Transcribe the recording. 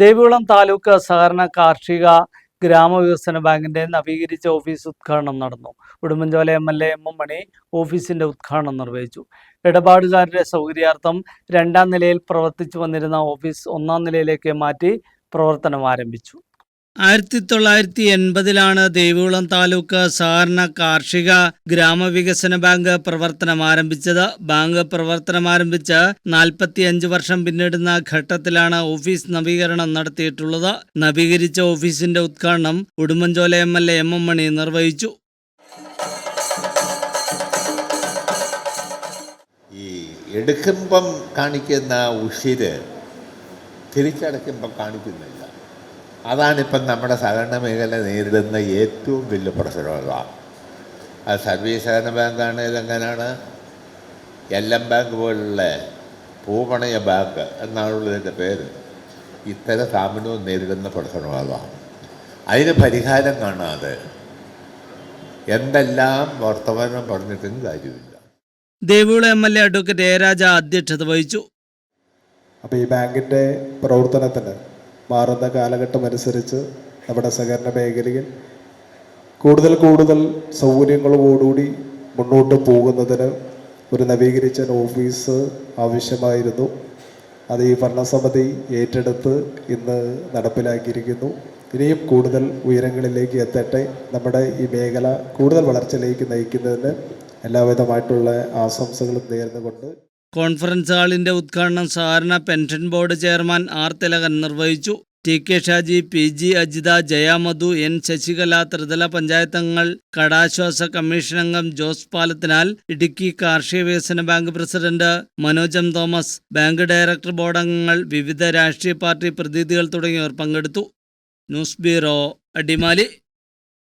ദേവികുളം താലൂക്ക് സഹകരണ കാർഷിക ഗ്രാമവികസന ബാങ്കിന്റെ നവീകരിച്ച ഓഫീസ് ഉദ്ഘാടനം നടന്നു. Udumbanchola M L A M M Mani ഓഫീസിന്റെ ഉദ്ഘാടനം നിർവഹിച്ചു. ഇടപാടുകാരുടെ സൗകര്യാർത്ഥം രണ്ടാം നിലയിൽ പ്രവർത്തിച്ചു വന്നിരുന്ന ഓഫീസ് ഒന്നാം നിലയിലേക്ക് മാറ്റി പ്രവർത്തനം ആരംഭിച്ചു. ആയിരത്തി തൊള്ളായിരത്തി എൺപതിലാണ് ദേവികുളം താലൂക്ക് സഹകരണ കാർഷിക ഗ്രാമവികസന ബാങ്ക് പ്രവർത്തനം ആരംഭിച്ചത് ബാങ്ക് പ്രവർത്തനം ആരംഭിച്ച് നാൽപ്പത്തിയഞ്ച് വർഷം പിന്നിടുന്ന ഘട്ടത്തിലാണ് ഓഫീസ് നവീകരണം നടത്തിയിട്ടുള്ളത്. നവീകരിച്ച ഓഫീസിന്റെ ഉദ്ഘാടനം Udumbanchola M L A M M Mani നിർവഹിച്ചു. ഈ എടുക്കുമ്പം കാണിക്കുന്ന ഉഷിര് തിരിച്ചടയ്ക്കുമ്പം കാണിക്കുന്നില്ല. അതാണിപ്പം നമ്മുടെ സഹകരണ മേഖല നേരിടുന്ന ഏറ്റവും വലിയ പ്രശ്നമുള്ള അത് സർവീസ് സഹകരണ ബാങ്കാണ് ഇതെങ്ങനെയാണ് എൽ എം ബാങ്ക് പോലുള്ള പൂപണയ ബാങ്ക് എന്നാണുള്ളതിന്റെ പേര് ഇത്തരം സ്ഥാപനവും നേരിടുന്ന പ്രശ്നങ്ങളാണ് അതിന് പരിഹാരം കാണാതെ എന്തെല്ലാം വർത്തമാനം പറഞ്ഞിട്ടും കാര്യമില്ല. Devikulam M L A advocate A Raja അധ്യക്ഷത വഹിച്ചു. അപ്പോൾ ഈ ബാങ്കിന്റെ പ്രവർത്തനത്തിന് മാറുന്ന കാലഘട്ടം അനുസരിച്ച് നമ്മുടെ സഹകരണ മേഖലയിൽ കൂടുതൽ കൂടുതൽ സൗകര്യങ്ങളോടുകൂടി മുന്നോട്ട് പോകുന്നതിന് ഒരു നവീകരിച്ച ഓഫീസ് ആവശ്യമായിരുന്നു. അത് ഈ ഭരണസമിതി ഏറ്റെടുത്ത് ഇന്ന് നടപ്പിലാക്കിയിരിക്കുന്നു. ഇനിയും കൂടുതൽ ഉയരങ്ങളിലേക്ക് എത്തട്ടെ. നമ്മുടെ ഈ മേഖല കൂടുതൽ വളർച്ചയിലേക്ക് നയിക്കുന്നതിന് എല്ലാവിധമായിട്ടുള്ള ആശംസകളും നേർന്നുകൊണ്ട് കോൺഫറൻസ് ഹാളിന്റെ ഉദ്ഘാടനം സഹകരണ pension board chairman R Thilakan നിർവഹിച്ചു. T K Shaji P G Ajitha Jayamadhu N Sasikala ത്രിതല പഞ്ചായത്തങ്ങൾ കടാശ്വാസ കമ്മീഷൻ അംഗം ജോസ് പാലത്തിനാൽ ഇടുക്കി കാർഷിക വികസന bank president Manoj M Thomas bank director board അംഗങ്ങൾ വിവിധ രാഷ്ട്രീയ പാർട്ടി പ്രതിനിധികൾ തുടങ്ങിയവർ പങ്കെടുത്തു. News bureau Adimali.